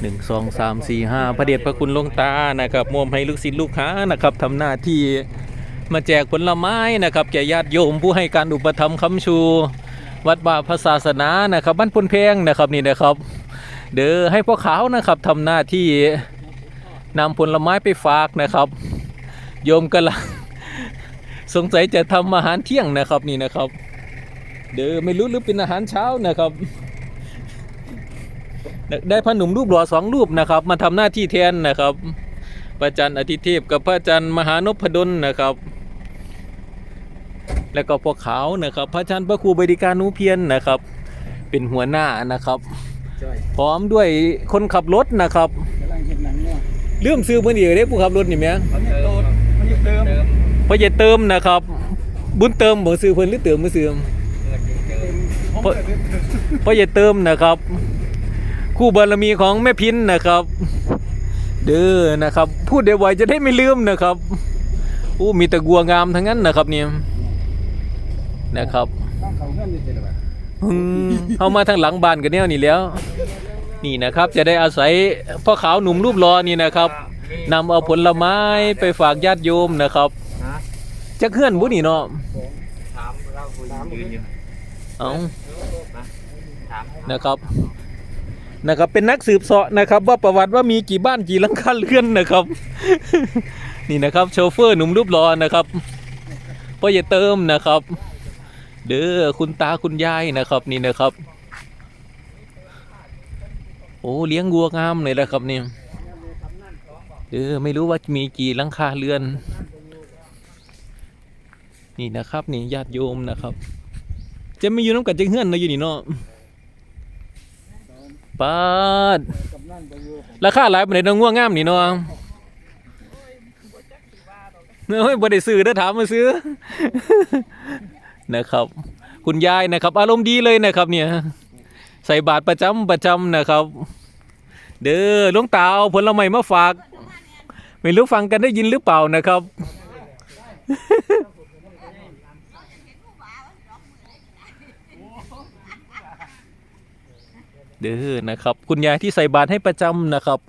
หนึ่งสองสามสี่ห้าพระเดชพระคุณลงตานะครับมอมให้ลูกศิษย์ลูกค้านะครับทำหน้าที่มาแจกผลไม้นะครับแก่ญาติโยมผู้ให้การอุปถัมภ์ค้ำชู วัดบาพระศาสนานะครับบ้านพุนเพงนะครับนี่นะครับ เด้อให้พ่อขาวนะครับทำหน้าที่นำผลไม้ไปฝากนะครับ โยมกำลังสงสัยจะทำอาหารเที่ยงนะครับนี่นะครับ เด้อไม่รู้หรือเป็นอาหารเช้านะครับ ได้พระหนุ่มรูปหล่อสองรูปนะครับ มาทำหน้าที่แทนนะครับ พระอาจันทร์อธิเทพกับพระอาจันทร์มหานพดลนะครับ และก็พ่อขาวนะครับ พระอาจารย์พระครูบดิการนุเพียนนะครับ เป็นหัวหน้านะครับจ้อยพร้อมด้วยคนขับรถนะครับกำลังเห็นหนังเนี่ยเรื่องซื้อมือดีเด้ผู้ขับรถนี่แหม่มันยังโดนมันยังเดิมพ่อใหญ่เติมนะครับ บุญเติมบ่ซื้อเพิ่นหรือเติมมือซื้อผมเปิดเว็บพ่อใหญ่เติมนะครับ คู่บารมีของแม่พินนะครับ เด้อนะครับ พูดเดี๋ยวไวจะได้ไม่ลืมนะครับอู้มีแต่กัวงามทั้งนั้นนะครับเนี่ยนะครับต้องเขาเงื่อนนี่สิหรือเปล่าอืมเข้ามาทางหลังบ้านกันแนวนี่แล้ว นี่นะครับจะได้อาศัยพ่อขาวหนุ่มรูปรอนี่นะครับนำเอาผลไม้ไปฝากญาติโยมนะครับจะเคลื่อนบุนี่เนาะถามเราคุยยืนอยู่เอาถามนะครับ นะครับเป็นนักสืบเสาะนะครับ ว่าประวัติว่ามีกี่บ้านกี่หลังคาเรือนนะครับ นี่นะครับโชเฟอร์หนุ่มรูปรอนะครับพ่ออย่าเติมนะครับ เด้อคุณตาคุณยายนะครับนี่นะครับ โอ้เลี้ยงวัวงามเลยนะครับนี่เออไม่รู้ว่ามีกี่หลังคาเรือน นี่นะครับ นี่ญาติโยมนะครับ จะไม่อยู่น้ำกันจังเฮือนเนาะอยู่นี่เนาะ ปาดกำลังไปอยู่ราคาหลายปานใดเนาะง่วงงามนี่เนาะเฮ้ยบ่ได้ซื้อเด้อถามมาซื้อ นะครับ คุณยายนะครับ อารมณ์ดีเลยนะครับ เนี่ย ใส่บาตรประจำประจำนะครับ เด้อหลวงตาเอาผลไม้มาฝาก ไม่รู้ฟังกันได้ยินหรือเปล่านะครับ เด้อนะครับ คุณยายที่ใส่บาตรให้ประจำนะครับ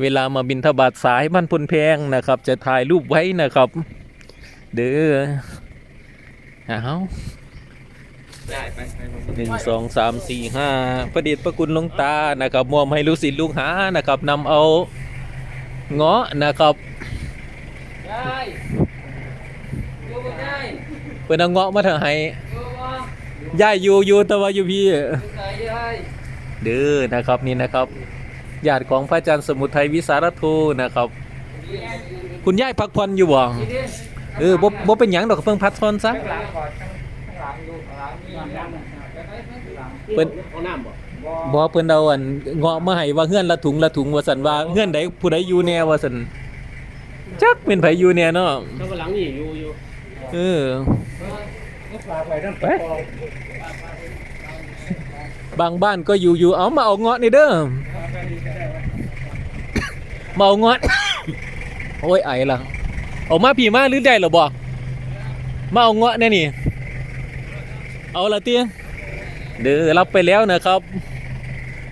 เวลามาบินทบาทสายบ้านพลแพงนะครับ จะถ่ายรูปไว้นะครับ เด้อเอาหนึ่งสองสามสี่ห้าประเดชพระคุณลงตานะครับมอมให้ลูกศิษย์ลูกหานะครับนำเอาเงาะนะครับได้ดูได้เปิดเอาเงาะมาเถอะให้ย่ายอยู่อยู่แต่ว่าอยู่พี่ เด้อนะครับนี่นะครับญาติของพระอาจารย์สมุทัยวิสารโทนะครับ คุณย่ายพักผ่อนอยู่บ่ทีนี้เออบ่บ่เป็นหยังดอกเพิ่งพักผ่อนซะข้างหลังก่อนข้างหลังดูข้างหลังนี่นะเพิ่นเอาน้ำบ่บ่เพิ่นเอาอันเงาะมาให้ว่าเฮือนละถุงละถุงว่าซั่นว่าเฮือนใดผู้ใดอยู่แน่ว่าซั่นจักเป็นไผอยู่แน่เนาะข้างหลังนี่อยู่อยู่เออฝากไว้นั่นไป บางบ้านก็อยู่อยู่เอามาเอาเงาะนี่เด้อมาเอาเงาะโอ้ยไอละเอามาพี่มาหรือได้หรอบ่มาเอาเงาะแน่นี่ เอาละเตี้ยเด้อรับไปแล้วนะครับ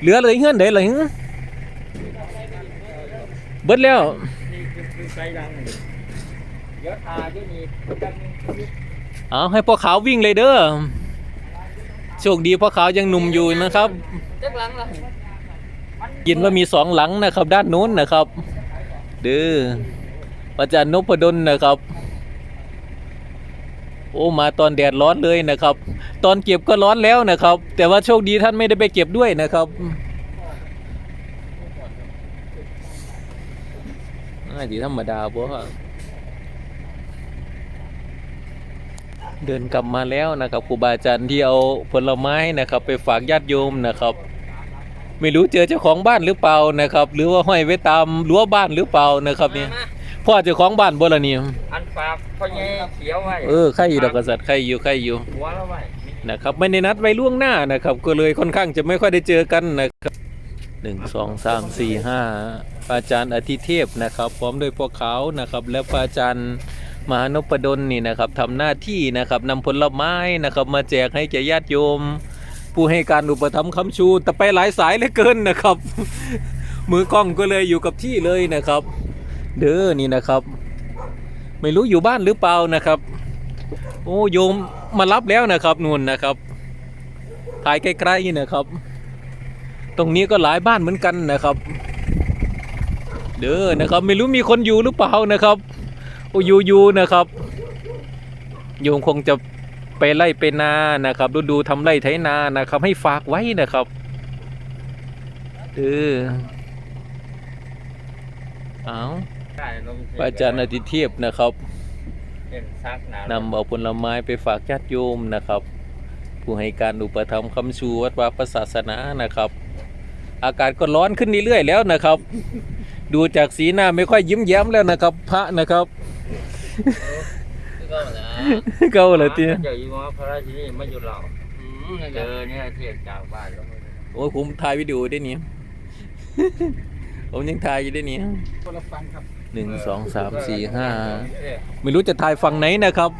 เหลือเลยเงื่อนเด้เลยเบิดแล้วเดี๋ยวทาอยู่นี่กันเอาให้พ่อขาววิ่งเลยเด้อ โชคดีเพ่อขายังหนุ่มอยู่นะครับจักหลังละยินว่ามีสองหลังนะครับ ด้านโน้นนะครับเด้ออาจารย์นพดลนะครับ โอ้มาตอนแดดร้อนเลยนะครับ ตอนเก็บก็ร้อนแล้วนะครับ แต่ว่าโชคดีท่านไม่ได้ไปเก็บด้วยนะครับน่าดีธรรมดาบ่ฮะ เดินกลับมาแล้วนะครับครูบาอาจารย์ที่เอาผลไม้นะครับ ไปฝากญาติโยมนะครับ ไม่รู้เจอเจ้าของบ้านหรือเปล่านะครับ หรือว่าห้อยไว้ตามรั้วบ้านหรือเปล่านะครับเนี่ยพ่อเจ้าของบ้านบ่ละเนี่ยอันฝากพ่อใหญ่เขียวไว้เออใครอยู่ดอกกษัตริย์ใครอยู่ใครอยู่หัวแล้วไว้นะครับไม่ได้นัดไว้ล่วงหน้านะครับ ก็เลยค่อนข้างจะไม่ค่อยได้เจอกันนะครับหนึ่งสองสามสี่ห้าพระอาจารย์อธิเทพนะครับ พร้อมด้วยพวกเขานะครับ และพระอาจารย์ มหานพดลนี่นะครับทำหน้าที่นะครับนำผลไม้นะครับ มาแจกให้แก่ญาติโยม ผู้ให้การอุปถัมภ์คำชู แต่ไปหลายสายเหลือเกินนะครับ มือกล้องก็เลยอยู่กับที่เลยนะครับ เด้อนี่นะครับ ไม่รู้อยู่บ้านหรือเปล่านะครับ โอ้โยมมารับแล้วนะครับนู่นนะครับถ่ายใกล้ๆนะครับ ตรงนี้ก็หลายบ้านเหมือนกันนะครับ เด้อนะครับ ไม่รู้มีคนอยู่หรือเปล่านะครับ อยู่อยู่นะครับโยมคงจะไปไล่ไปนานะครับดูดูทำไร่ไถนานะครับ ให้ฝากไว้นะครับเออเอาพระอาจารย์อาทิเทพนะครับนซักหนานำเอาผลไม้ไปฝากญาติโยมนะครับ ผู้ให้การอุปถัมภ์คำชูวัดวาพระศาสนานะครับ อากาศก็ร้อนขึ้นเรื่อยๆแล้วนะครับ ดูจากสีหน้าไม่ค่อยยิ้มแย้มแล้วนะครับ พระนะครับ ก็แล้วเก่าเลยทีเจออยู่ว่าพระราชินีมาอยู่เราเจอเนี่ยเทียบจากบ้านแล้วโอ้ยผมถ่ายวิดีโอได้นี่ผมยังถ่ายอยู่ได้นี่คนละฟังครับหนึ่งสองสามสี่ห้าไม่รู้จะถ่ายฝั่งไหนนะครับ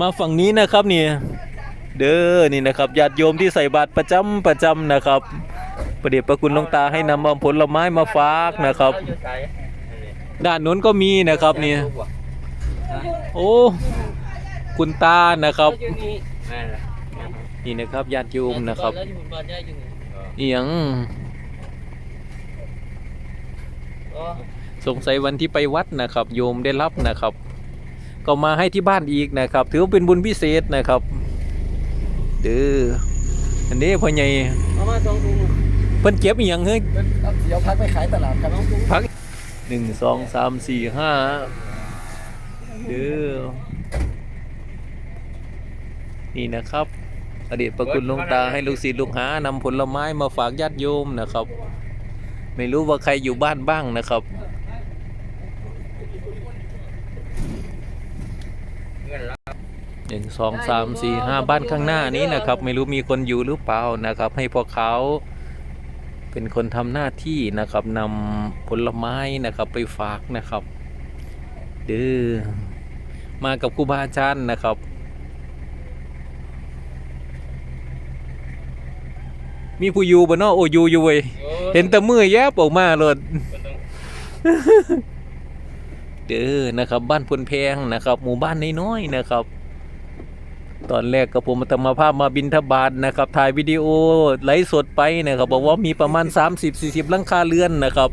มาฝั่งนี้นะครับนี่เด้อนี่นะครับญาติโยมที่ใส่บาตรประจำประจำนะครับ ประเดชประคุณหลวงตาให้นำเอาผลไม้มาฝากนะครับ ด้านนู้นก็มีนะครับนี่ โอ้ คุณตานะครับ นี่นะครับญาติโยมนะครับเอียงสงสัยวันที่ไปวัดนะครับ โยมได้รับนะครับ ก็มาให้ที่บ้านอีกนะครับ ถือว่าเป็นบุญพิเศษนะครับเด้ออันนี้พ่อใหญ่เอามาสองถุงเพิ่นเก็บอีหยังเฮ้ยเป็นเอาเดี๋ยวพักไปขายตลาดครับพักหนึ่งสองสามสี่ห้า เด้อนี่นะครับ อดีตประคุณหลวงตาให้ลูกศิษย์ลูกหานำผลไม้มาฝากญาติโยมนะครับ ไม่รู้ว่าใครอยู่บ้านบ้างนะครับหนึ่งสองสามสี่ห้าบ้านข้างหน้านี้นะครับ ไม่รู้มีคนอยู่หรือเปล่านะครับ ให้พวกเขาเป็นคนทำหน้าที่นะครับนำผลไม้นะครับไปฝากนะครับเด้อ มากับครูบาอาจารย์นะครับ มีผู้อยู่บ่เนาะโอ้อยู่อยู่เว้ยเห็นแต่มือแยบออกมาเลยเด้อนะครับ บ้านพลแพงนะครับ หมู่บ้านน้อยๆนะครับ ตอนแรกกับผมธรรมภาพมาบินทบาทนะครับ ถ่ายวิดีโอไลฟ์สดไปนะครับ บอกว่ามีประมาณ 30-40หลังคาเรือนนะครับ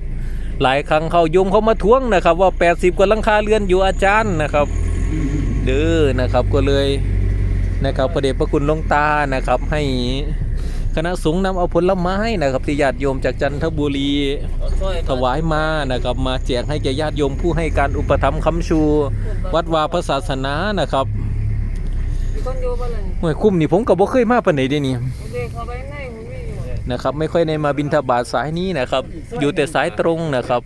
หลายครั้งเขาโยมเขามาทวงนะครับ ว่า 80 กว่าหลังคาเรือนอยู่อาจารย์นะครับ เด้อนะครับก็เลยนะครับพระเดชพระคุณลงตานะครับให้คณะสงฆ์นำเอาผลไม้นะครับที่ญาติโยมจากจันทบุรีถวายมานะครับมาแจกให้แก่ญาติโยมผู้ให้การอุปถัมภ์ค้ำชู วัดวาพระศาสนานะครับหน่วยคุ้มนี่ผมก็บ่เคยมาปานใดเด้นี่เด็กเข้าไปในผมไม่อยู่นะครับไม่ค่อยได้มาบินทบาทสายนี้นะครับ อยู่แต่สายตรงนะครับ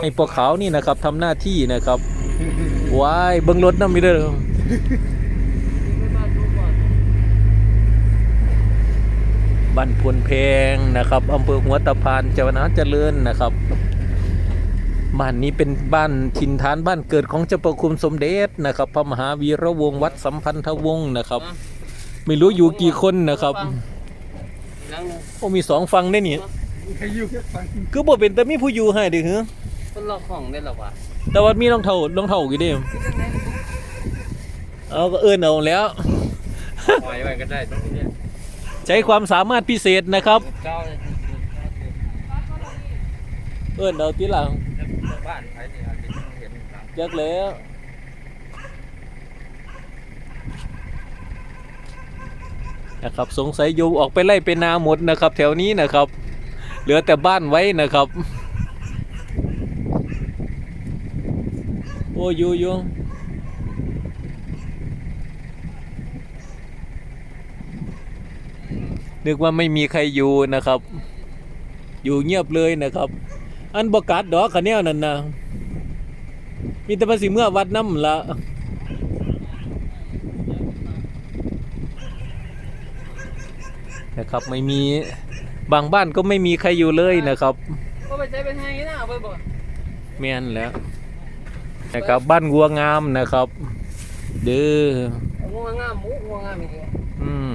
ให้พวกเขานี่นะครับทำหน้าที่นะครับ ว้ายเบิ่งรถนำมีเด้อไปบ้านทุกวันบ้านพวนแพงนะครับอำเภอหัวตะพานจังหวัดเจริญนะครับ บ้านนี้เป็นบ้านถิ่นฐานบ้านเกิดของเจ้าประคุณสมเด็จนะครับ พระมหาวีระวงศ์วัดสัมพันธวงศ์นะครับ ไม่รู้อยู่กี่คนนะครับนั่งโอ้มีสองฟังได้นี่ใครอยู่แค่ฟังคือบ่เป็นแต่มีผู้อยู่ให้เด้อหือคนล็อกของได้หรอวะ แต่ว่ามีรองเท้ารองเท้ากี่เด้เอาก็เอิ้นเอาแล้ว ปล่อยไว้ก็ได้ตรงนี้ใช้ความสามารถพิเศษนะครับเก้าเอิ้นเอาทีหลังบ้านใครที่อาจจะเห็นจักแล้ว นะครับสงสัยอยู่ออกไปไล่เป็นนาหมดนะครับ แถวนี้นะครับ เหลือแต่บ้านไว้นะครับ อ้อยู่อยู่นึกว่าไม่มีใครอยู่นะครับ อยู่เงียบเลยนะครับ อันบกัดดอกคะแนวนั่นนะมีแต่ภาษีเมื่อวัดน้ำละนะครับไม่มีบางบ้านก็ไม่มีใครอยู่เลยนะครับก็ไปใจเป็นไงนะเอาไปบ่แม่นแหล้ว นะครับบ้านวัวงามนะครับเด้องัวงามหมูงัวงามอีกแล้วอืม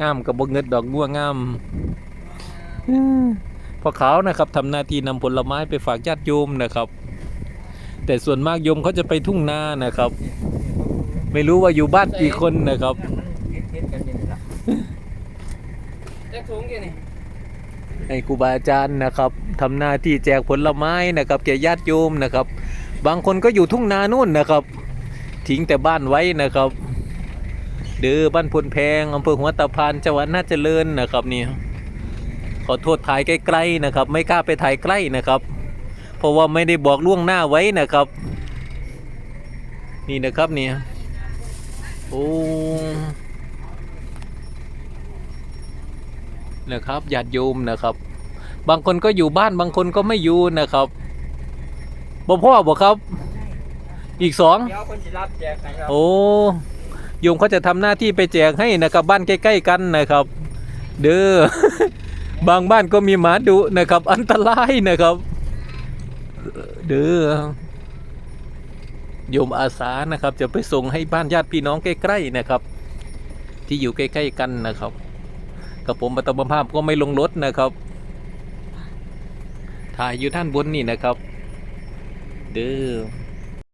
งามกับบกเงิดดอกบัวงามพ่อขาวนะครับทำหน้าที่นำผลไม้ไปฝากญาติโยมนะครับ แต่ส่วนมากโยมเขาจะไปทุ่งนานะครับ ไม่รู้ว่าอยู่บ้านกี่คนนะครับเฮ็ดกันอยังไงล่ะแจ็คถุงกี่นี่ให้ครูบาอาจารย์นะครับทำหน้าที่แจกผลไม้นะครับแก่ญาติโยมนะครับ บางคนก็อยู่ทุ่งนานู่นนะครับ ทิ้งแต่บ้านไว้นะครับ เดือบ้านพลแพงอำเภอหัวตะพานจังหวัดน่าเจริญนะครับนี่ขอโทษถ่ายใกล้ๆนะครับ ไม่กล้าไปถ่ายใกล้นะครับ เพราะว่าไม่ได้บอกล่วงหน้าไว้นะครับ นี่นะครับนี่โอ้นะครับญาติโยมนะครับ บางคนก็อยู่บ้านบางคนก็ไม่อยู่นะครับ บ่พ่อบอกครับ อีกสอง เดี๋ยวคนจะรับแจกให้ครับ โอ้โยมเขาจะทำหน้าที่ไปแจกให้นะครับ บ้านใกล้ ๆ กันนะครับ เด้อ บางบ้านก็มีหมาดุนะครับ อันตรายนะครับ เด้อโยมอาสานะครับ จะไปส่งให้บ้านญาติพี่น้องใกล้ ๆนะครับ ที่อยู่ใกล้ ๆ กันนะครับกับผมปัตมภาพก็ไม่ลงรถนะครับ ถ่ายอยู่ด้านบนนี่นะครับ เด้อ